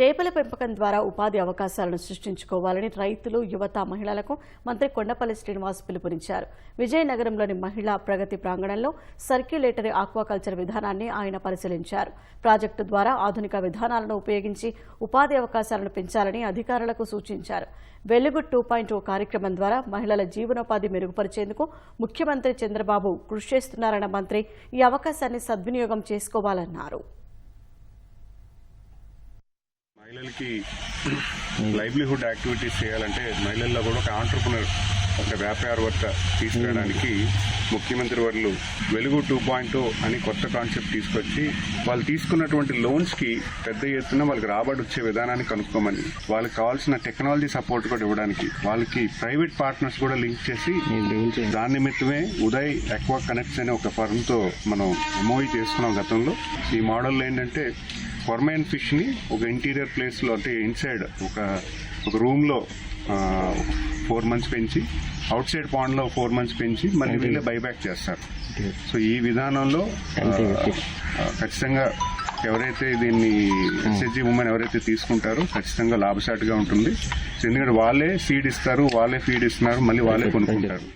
చేపల పెంపకం ద్వారా ఉపాధి అవకాశాలను సృష్టించుకోవాలని రైతులు యువత మహిళలకు మంత్రి కొండపల్లి శ్రీనివాస్ పిలుపునిచ్చారు. విజయనగరంలోని మహిళా ప్రగతి ప్రాంగణంలో సర్క్యులేటరీ ఆక్వాకల్చర్ విధానాన్ని ఆయన పరిశీలించారు. ప్రాజెక్టు ద్వారా ఆధునిక విధానాలను ఉపయోగించి ఉపాధి అవకాశాలను పెంచాలని అధికారులకు సూచించారు. వెలుగు టూ పాయింట్ ఓ కార్యక్రమం ద్వారా మహిళల జీవనోపాధి మెరుగుపరిచేందుకు ముఖ్యమంత్రి చంద్రబాబు కృషి చేస్తున్నారన్న మంత్రి ఈ అవకాశాన్ని సద్వినియోగం చేసుకోవాలన్నారు. మహిళలకి లైవ్లీహుడ్ యాక్టివిటీస్ చేయాలంటే మహిళల్లో కూడా ఒక ఆంటర్ప్రినర్ ఒక వ్యాపారవర్త తీసుకురావడానికి ముఖ్యమంత్రి వర్లు వెలుగు టూ పాయింట్ అని కొత్త కాన్సెప్ట్ తీసుకొచ్చి వాళ్ళు తీసుకున్నటువంటి లోన్స్కి పెద్ద ఎత్తున వాళ్ళకి రాబడి వచ్చే విధానాన్ని కనుక్కోమని వాళ్ళకి కావాల్సిన టెక్నాలజీ సపోర్ట్ కూడా ఇవ్వడానికి వాళ్ళకి ప్రైవేట్ పార్ట్నర్స్ కూడా లింక్ చేసి దాని నిమిత్తమే ఉదయ్ ఎక్వా కనెక్ట్స్ అనే ఒక ఫర్మ్తో మనం ఎంఓఈ చేసుకున్నాం గతంలో. ఈ మోడల్ ఏంటంటే ఫర్మైన్ ఫిష్ని ఒక ఇంటీరియర్ ప్లేస్లో అంటే ఇన్సైడ్ ఒక ఒక రూమ్లో ఫోర్ మంత్స్ పెంచి అవుట్ సైడ్ పాండ్లో ఫోర్ మంత్స్ పెంచి మళ్ళీ వీళ్ళే బైబ్యాక్ చేస్తారు. సో ఈ విధానంలో ఖచ్చితంగా ఎవరైతే దీన్ని ఎస్హెచ్జి ఉమెన్ ఎవరైతే తీసుకుంటారో ఖచ్చితంగా లాభసాటిగా ఉంటుంది. సో ఎందుకంటే వాళ్ళే సీడ్ ఇస్తారు వాళ్ళే ఫీడ్ ఇస్తున్నారు మళ్ళీ వాళ్ళే కొనుక్కుంటారు.